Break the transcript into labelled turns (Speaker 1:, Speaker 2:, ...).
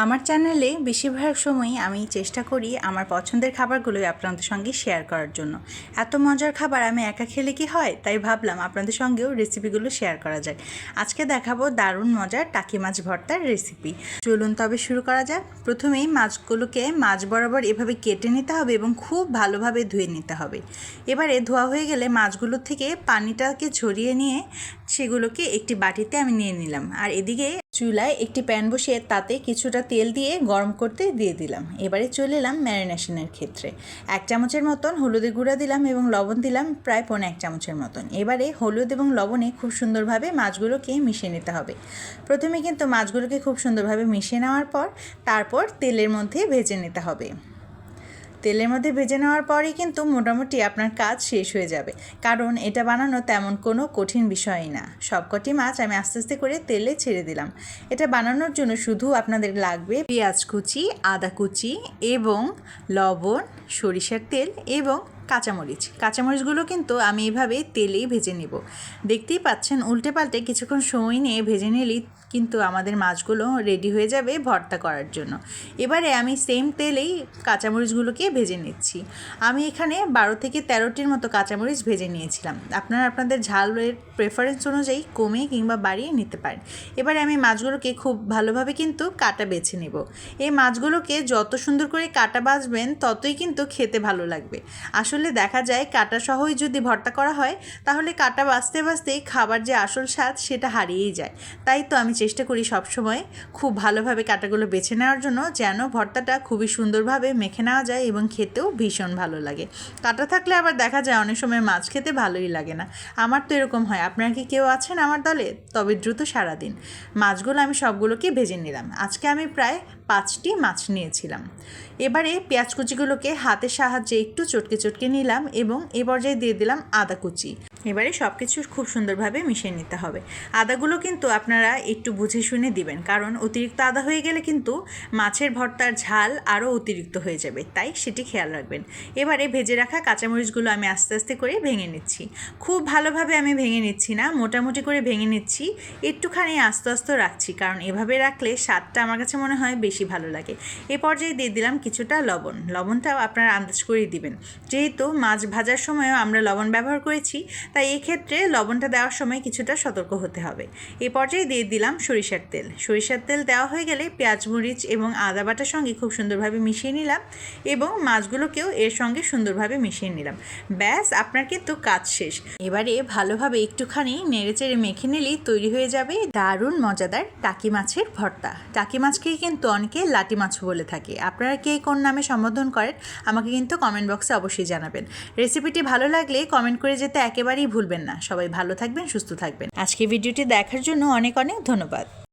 Speaker 1: আমার চ্যানেলে বেশিরভাগ সময়ই আমি চেষ্টা করি আমার পছন্দের খাবারগুলোই আপনাদের সঙ্গে শেয়ার করার জন্য। এত মজার খাবার আমি একা খেলে কি হয়? তাই ভাবলাম আপনাদের সঙ্গেও রেসিপিগুলো শেয়ার করা যায়। আজকে দেখাবো দারুণ মজার টাকি মাছ ভর্তার রেসিপি চলুন তবে শুরু করা যাক। প্রথমেই মাছগুলোকে মাছ বরাবর এভাবে কেটে নিতে হবে এবং খুব ভালোভাবে ধুয়ে নিতে হবে। এবারে ধোয়া হয়ে গেলে মাছগুলো থেকে পানিটাকে ঝরিয়ে নিয়ে সেগুলোকে একটি বাটিতে আমি নিয়ে নিলাম। আর এদিকে চুলায় একটি প্যান বসিয়ে তাতে কিছুটা তেল দিয়ে গরম করতে দিয়ে দিলাম। এবারে চলে এলাম ম্যারিনেশনের ক্ষেত্রে। এক চামচের মতন হলুদের গুঁড়া দিলাম এবং লবণ দিলাম প্রায় পৌনে এক চামচের মতন। এবারে হলুদ এবং লবণে খুব সুন্দরভাবে মাছগুলোকে মিশিয়ে নিতে হবে। প্রথমে কিন্তু মাছগুলোকে খুব সুন্দরভাবে মিশিয়ে নেওয়ার পর তারপর তেলের মধ্যে ভেজে নিতে হবে। তেলের মধ্যে ভেজে নেওয়ার পরই কিন্তু মোটামুটি আপনার কাজ শেষ হয়ে যাবে। কারণ এটা বানানো তেমন কোনো কঠিন বিষয়ই না। সবকটি মাছ আমি আস্তে আস্তে করে তেলে ছেড়ে দিলাম। এটা বানানোর জন্য শুধু আপনাদের লাগবে পেঁয়াজ কুচি, আদা কুচি এবং লবণ, সরিষার তেল এবং কাঁচামরিচ। কাঁচামরিচগুলো কিন্তু আমি এভাবে তেলেই ভেজে নেব। দেখতেই পাচ্ছেন উল্টে পাল্টে কিছুক্ষণ সময় নিয়ে ভেজে নিলেই কিন্তু আমাদের মাছগুলো রেডি হয়ে যাবে ভর্তা করার জন্য। এবারে আমি সেম তেলেই কাঁচামরিচগুলোকে ভেজে নিচ্ছি। আমি এখানে বারো থেকে তেরোটির মতো কাঁচামরিচ ভেজে নিয়েছিলাম। আপনারা আপনাদের ঝালের প্রেফারেন্স অনুযায়ী কমিয়ে কিংবা বাড়িয়ে নিতে পারেন। এবারে আমি মাছগুলোকে খুব ভালোভাবে কিন্তু কাটা বেছে নেব। এই মাছগুলোকে যত সুন্দর করে কাটা বাছবেন ততই কিন্তু খেতে ভালো লাগবে। আসলে দেখা যায় কাটা সহই যদি ভর্তা করা হয়, তাহলে কাটা বাছতে বাছতেই খাবার যে আসল স্বাদ সেটা হারিয়েই যায়। তাই তো আমি চেষ্টা করি সবসময় খুব ভালোভাবে কাটাগুলো বেছে নেওয়ার জন্য যেন ভর্তাটা খুবই সুন্দরভাবে মেখে নেওয়া যায় এবং খেতেও ভীষণ ভালো লাগে। কাটা থাকলে আবার দেখা যায় অনেক সময় মাছ খেতে ভালোই লাগে না। আমার তো এরকম হয়। আপনারা কি কেউ আছেন আমার দলে? তবে দ্রুত সারা দিন মাছগুলো আমি সবগুলোকে ভেজে নিলাম। আজকে আমি প্রায় পাঁচটি মাছ নিয়েছিলাম। এবারে পেঁয়াজ কুচিগুলোকে হাতের সাহায্যে একটু চটকে চটকে নিলাম এবং এ পর্যায়ে দিয়ে দিলাম আদা কুচি। এবারে সব কিছু খুব সুন্দরভাবে মিশিয়ে নিতে হবে। আদাগুলো কিন্তু আপনারা একটু বুঝে শুনে দিবেন, কারণ অতিরিক্ত আদা হয়ে গেলে কিন্তু মাছের ভর্তার ঝাল আরও অতিরিক্ত হয়ে যাবে, তাই সেটি খেয়াল রাখবেন। এবারে ভেজে রাখা কাঁচামরিচগুলো আমি আস্তে আস্তে করে ভেঙে নিচ্ছি। খুব ভালোভাবে আমি ভেঙে নিচ্ছি না, মোটামুটি করে ভেঙে নিচ্ছি, একটুখানি আস্তে আস্তে রাখছি, কারণ এভাবে রাখলে স্বাদটা আমার কাছে মনে হয় বেশি ভালো লাগে। এ পর্যায়ে দিয়ে দিলাম কিছুটা লবণ, লবণটাও আপনারা আন্দাজ করেই দিবেন। যেহেতু মাছ ভাজার সময়ও আমরা লবণ ব্যবহার করেছি তাই এক্ষেত্রে লবণটা দেওয়ার সময় কিছুটা সতর্ক হতে হবে। এই পর্যায়ে দিয়ে দিলাম সরিষার তেল। সরিষার তেল দেওয়া হয়ে গেলে পেঁয়াজ, মরিচ এবং আদা বাটার সঙ্গে খুব সুন্দরভাবে মিশিয়ে নিলাম এবং মাছগুলোকেও এর সঙ্গে সুন্দরভাবে মিশিয়ে নিলাম। ব্যাস, আপনার কিন্তু কাজ শেষ। এবারে ভালোভাবে একটুখানি নেড়েচেড়ে মেখে নিলেই তৈরি হয়ে যাবে দারুণ মজাদার টাকি মাছের ভর্তা। টাকি মাছকেই কিন্তু অনেকে লাটি মাছ বলে থাকে। আপনারা কে কোন নামে সম্বোধন করেন, আমাকে কিন্তু কমেন্ট বক্সে অবশ্যই জানাবেন। রেসিপিটি ভালো লাগলে কমেন্ট করে যেতে একেবারেই ভুলবেন না। সবাই ভালো থাকবেন সুস্থ থাকবেন। আজকে ভিডিওটি দেখার জন্য অনেক অনেক ধন্যবাদ।